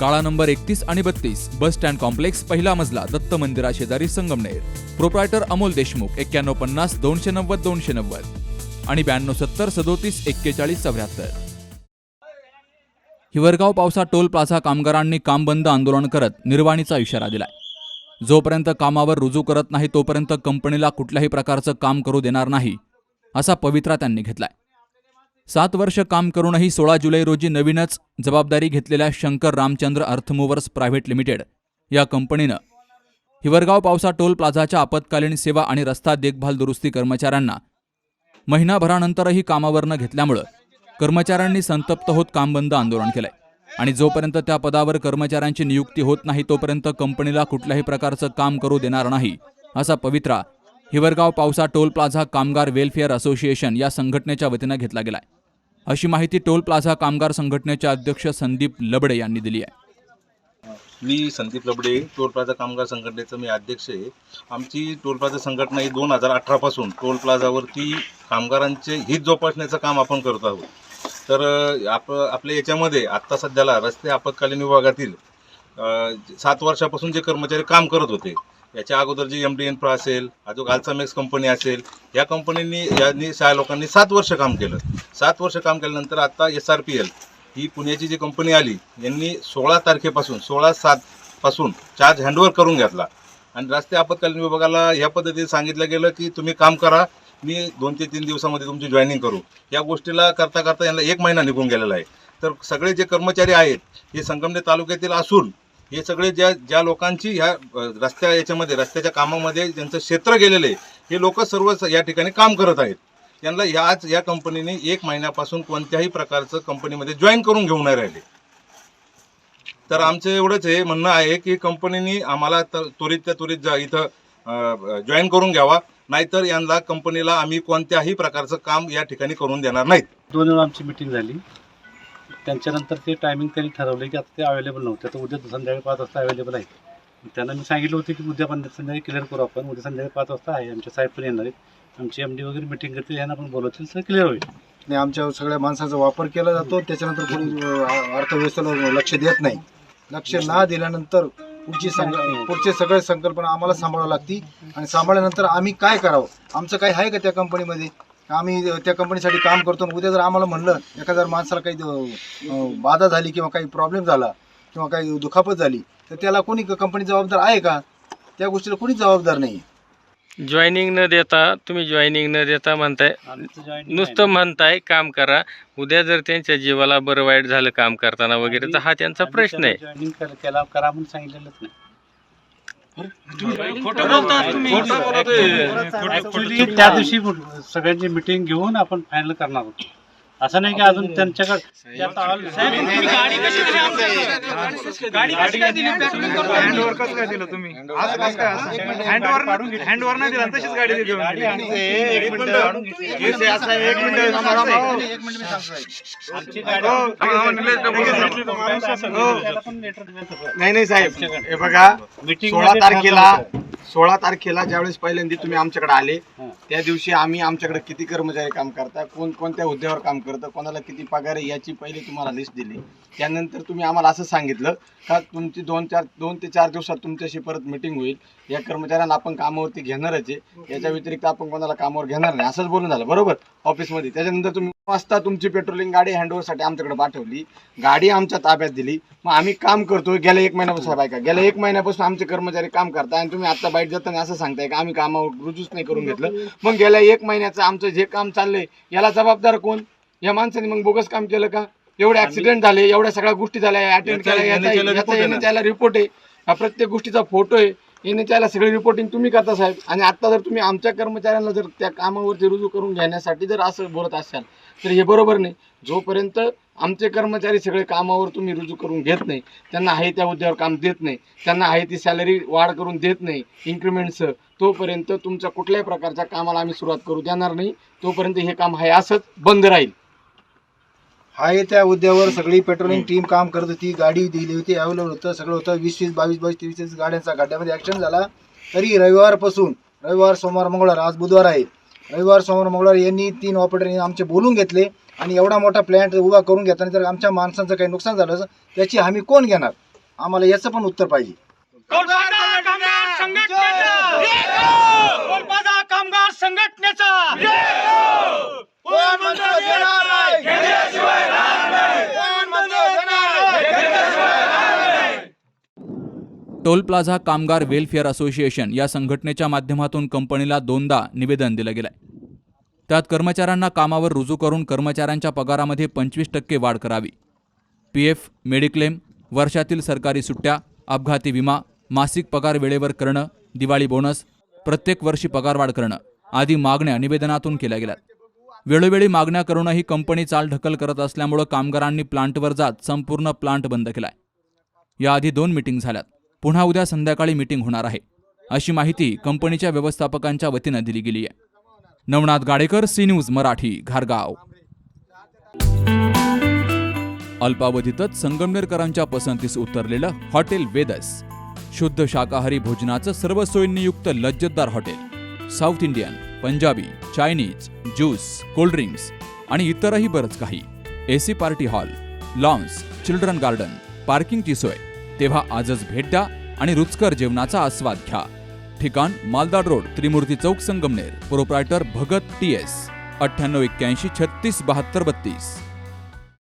काळा नंबर एकतीस आणि बत्तीस बस स्टँड कॉम्प्लेक्स पहिला मजला दत्त मंदिरा शेजारी संगमनेर. प्रोप्रायटर अमोल देशमुख एक्क्याण्णव पन्नास दोनशे नव्वद दोनशे नव्वद. आणि ब्याण्णव सत्तर सदोतीस एक्केचाळीस चौऱ्याहत्तर. हिवरगाव पावसा टोल प्लाझा कामगारांनी काम बंद आंदोलन करत निर्वाणीचा इशारा दिलाय. जोपर्यंत कामावर रुजू करत नाही तोपर्यंत कंपनीला कुठल्याही प्रकारचं काम करू देणार नाही असा पवित्रा त्यांनी घेतलाय. सात वर्ष काम करूनही सोळा जुलै रोजी नवीनच जबाबदारी घेतलेल्या Shankar Ramchandra earthmovers private limited या कंपनीनं हिवरगाव पावसा टोल प्लाझाच्या आपत्कालीन सेवा आणि रस्ता देखभाल दुरुस्ती कर्मचाऱ्यांना महिनाभरानंतरही कामावरनं घेतल्यामुळं कर्मचाऱ्यांनी संतप्त होत काम बंद आंदोलन केलंय. आणि जोपर्यंत त्या पदावर कर्मचाऱ्यांची नियुक्ती होत नाही तोपर्यंत कंपनीला कुठल्याही प्रकारचं काम करू देणार नाही असा पवित्रा हिवरगाव पावसा टोल प्लाझा कामगार वेलफेअर असोसिएशन या संघटनेच्या वतीनं घेतला गेलाय. अशी माहिती टोल प्लाझा कामगार संघटनेचे अध्यक्ष संदीप लबडे यांनी दिली आहे. मी संदीप लबडे टोल प्लाझा कामगार संघटनेचं मी अध्यक्ष आहे. आमची टोल प्लाझा संघटना ही दोन हजार अठरापासून टोल प्लाझावरती कामगारांचे हित जोपासण्याचं काम आपण करत आहोत. तर आप आपल्या याच्यामध्ये आत्ता सध्याला रस्ते आपत्कालीन विभागातील सात वर्षापासून जे कर्मचारी काम करत होते याच्या अगोदर जी एम डी एन असेल अजून अल्सामेक्स कंपनी असेल या कंपनींनी यांनी सहा लोकांनी सात वर्ष काम केलं. सात वर्ष काम केल्यानंतर आता एस आर पी एल ही पुण्याची जी कंपनी आली यांनी सोळा तारखेपासून सोळा सातपासून चार्ज हँडओव्हर करून घेतला. आणि रस्ते आपत्कालीन विभागाला या पद्धतीने सांगितलं गेलं की तुम्ही काम करा मी दोन ते तीन दिवसामध्ये तुमची जॉईनिंग करू. या गोष्टीला करता करता यांना एक महिना निघून गेलेला आहे. तर सगळे जे कर्मचारी आहेत हे संगमनेर तालुक्यातील असून हे सगळे ज्या ज्या लोकांची ह्या रस्त्या याच्यामध्ये रस्त्याच्या कामामध्ये ज्यांचं क्षेत्र गेलेलं आहे हे लोक सर्व या ठिकाणी काम करत आहेत. त्यांना याच या कंपनीने एक महिन्यापासून कोणत्याही प्रकारचं कंपनीमध्ये जॉईन करून घेऊन नाही राहिले. तर आमचं एवढंच हे म्हणणं आहे की कंपनीने आम्हाला त- त्वरित त्या त्वरित जा इथं जॉईन करून घ्यावा. नाहीतर यांना कंपनीला आम्ही कोणत्याही प्रकारचं काम या ठिकाणी करून देणार नाहीत. दोन आमची मिटिंग झाली. त्यांच्यानंतर ते टायमिंग त्यांनी ठरवलं की आता ते अवेलेबल नव्हते. तर उद्या संध्याकाळी पाच वाजता अवेलेबल आहे त्यांना मी सांगितलं होतं की उद्या पण संध्याकाळी क्लिअर करू आपण. उद्या संध्याकाळी पाच वाजता आहे. आमच्या साहेब पण येणार आहेत. आमची एम डी वगैरे मिटिंग करतील यांना पण बोलवतील. सर क्लिअर होईल. आणि आमच्या सगळ्या माणसाचा वापर केला जातो. त्याच्यानंतर कोणी अर्थव्यवस्थेला लक्ष देत नाही. लक्ष ना दिल्यानंतर पुढची संग पुढचे सगळे संकल्पना आम्हाला सांभाळावं लागती आणि सांभाळल्यानंतर आम्ही काय करावं? आमचं काही आहे का त्या कंपनीमध्ये आम्ही त्या कंपनीसाठी काम करतो. आणि उद्या जर आम्हाला म्हणलं एखाद्या माणसाला काही बाधा झाली किंवा काही प्रॉब्लेम झाला किंवा काही दुखापत झाली तर त्याला कोणी कंपनी जबाबदार आहे का? त्या गोष्टीला कोणीच जबाबदार नाही जॉईनिंग न देता तुम्ही जॉईनिंग न देता म्हणताय नुसतं म्हणताय काम करा. उद्या जर त्यांच्या जीवाला बरं वाईट झालं काम करताना वगैरे तर हा त्यांचा प्रश्न आहे. केला करा म्हणून सांगितलेलंच नाही. त्या दिवशी सगळ्यांची मिटिंग घेऊन आपण फायनल करणार होतो. असं नाही की अजून त्यांच्याकडे ते आता all- गाडी आणते, एक मिनिटं. आमची गाडी- त्याला पण letter दिलं सगळं. नाही नाही साहेब. हे बघा सोळा तारखेला सोळा तारखेला ज्यावेळेस पहिल्यांदा तुम्ही आमच्याकडे आले. त्या दिवशी आम्ही आमच्याकडे किती कर्मचारी काम करता? कोण कोणत्या हुद्द्यावर काम करतं कोणाला किती पगार आहे याची पहिले तुम्हाला लिस्ट दिली. त्यानंतर तुम्ही आम्हाला असं सांगितलं का तुमची दोन चार दोन ते चार दिवसात तुमच्याशी परत मिटिंग होईल. या कर्मचाऱ्यांना आपण कामावरती घेणारच आहे. याच्या व्यतिरिक्त आपण कोणाला कामावर घेणार नाही. असंच बोलून झालं बरोबर? ऑफिसमध्ये त्याच्यानंतर तुम्ही वाजता तुमची पेट्रोलिंग गाडी हँडओव्हरसाठी आमच्याकडे पाठवली. गाडी आमच्या ताब्यात दिली. मग आम्ही काम करतोय. गेल्या एक महिन्यापासून साहेब ऐका. गेल्या एक महिन्यापासून आमचे कर्मचारी काम करताय आणि तुम्ही आता बाईट जाताना असं सांगताय का आम्ही कामावर रुजूच नाही करून घेतलं? मग गेल्या एक महिन्याचं आमचं जे काम चाललंय याला जबाबदार कोण? या माणसाने मग बोगस काम केलं का? एवढे ऍक्सिडेंट झाले एवढ्या सगळ्या गोष्टी झाल्या अटेंड केल्या. त्याला रिपोर्ट आहे प्रत्येक गोष्टीचा फोटो आहे. येणे त्याला सगळी रिपोर्टिंग तुम्ही करता साहेब. आणि आता जर तुम्ही आमच्या कर्मचाऱ्यांना जर त्या कामावरती रुजू करून घेण्यासाठी जर असं बोलत असाल तर हे बरोबर नाही. जोपर्यंत आमचे कर्मचारी सगळे कामावर तुम्ही रुजू करून घेत नाही त्यांना आहे त्या हुद्द्यावर काम देत नाही त्यांना आहे ती सॅलरी वाढ करून देत नाही इन्क्रिमेंटचं तोपर्यंत तुमच्या कुठल्याही प्रकारच्या कामाला आम्ही सुरुवात करू देणार नाही. तोपर्यंत हे काम आहे असंच बंद राहील. आहे त्या हुद्द्यावर सगळी पेट्रोलिंग टीम काम करत होती गाडी दिली होती अवेलेबल होतं सगळं होतं. वीस वीस बावीस बावीस तेवीस तेवीस गाड्यांचा गड्ड्यामध्ये ॲक्सिडेंट झाला. तरी रविवारपासून रविवार सोमवार मंगळवार आज बुधवार आहे. रविवार सोमवार मंगळवार यांनी तीन ऑपरेटरनी आमचे बोलून घेतले आणि एवढा मोठा प्लॅन्ट उभा करून घेताना जर आमच्या माणसांचं काही नुकसान झालं त्याची हमी कोण घेणार? आम्हाला याचं पण उत्तर पाहिजे. टोल प्लाझा कामगार वेलफेअर असोसिएशन या संघटनेच्या माध्यमातून कंपनीला दोनदा निवेदन दिलं गेलंय. त्यात कर्मचाऱ्यांना कामावर रुजू करून कर्मचाऱ्यांच्या पगारामध्ये पंचवीस टक्के वाढ करावी. पी एफ मेडिक्लेम वर्षातील सरकारी सुट्ट्या अपघाती विमा मासिक पगार वेळेवर करणं दिवाळी बोनस प्रत्येक वर्षी पगारवाढ करणं आदी मागण्या निवेदनातून केल्या गेल्यात. वेळोवेळी मागण्या करूनही कंपनी चाल ढकल करत असल्यामुळं कामगारांनी प्लांटवर जात संपूर्ण प्लांट बंद केलाय. याआधी दोन मिटिंग झाल्यात. पुन्हा उद्या संध्याकाळी मिटिंग होणार आहे. अशी माहिती कंपनीच्या व्यवस्थापकांच्या वतीनं दिली गेली आहे. नवनाथ गाडेकर सी न्यूज मराठी घारगाव. अल्पावधीतच संगमनेरकरांच्या पसंतीस उतरलेलं हॉटेल वेदस. शुद्ध शाकाहारी भोजनाचं सर्व सोयींनीयुक्त लज्जतदार hotel. South Indian Punjabi Chinese juice cold drinks आणि इतरही बरंच काही. AC party hall lawns children garden पार्किंगची सोय. तेव्हा आजच भेट द्या आणि रुचकर जेवणाचा आस्वाद घ्या. ठिकाण मालदाड रोड त्रिमूर्ती चौक Sangamner. Proprietor Bhagat T S अठ्ठ्याण्णव एक्क्याऐंशी छत्तीस बहात्तर बत्तीस.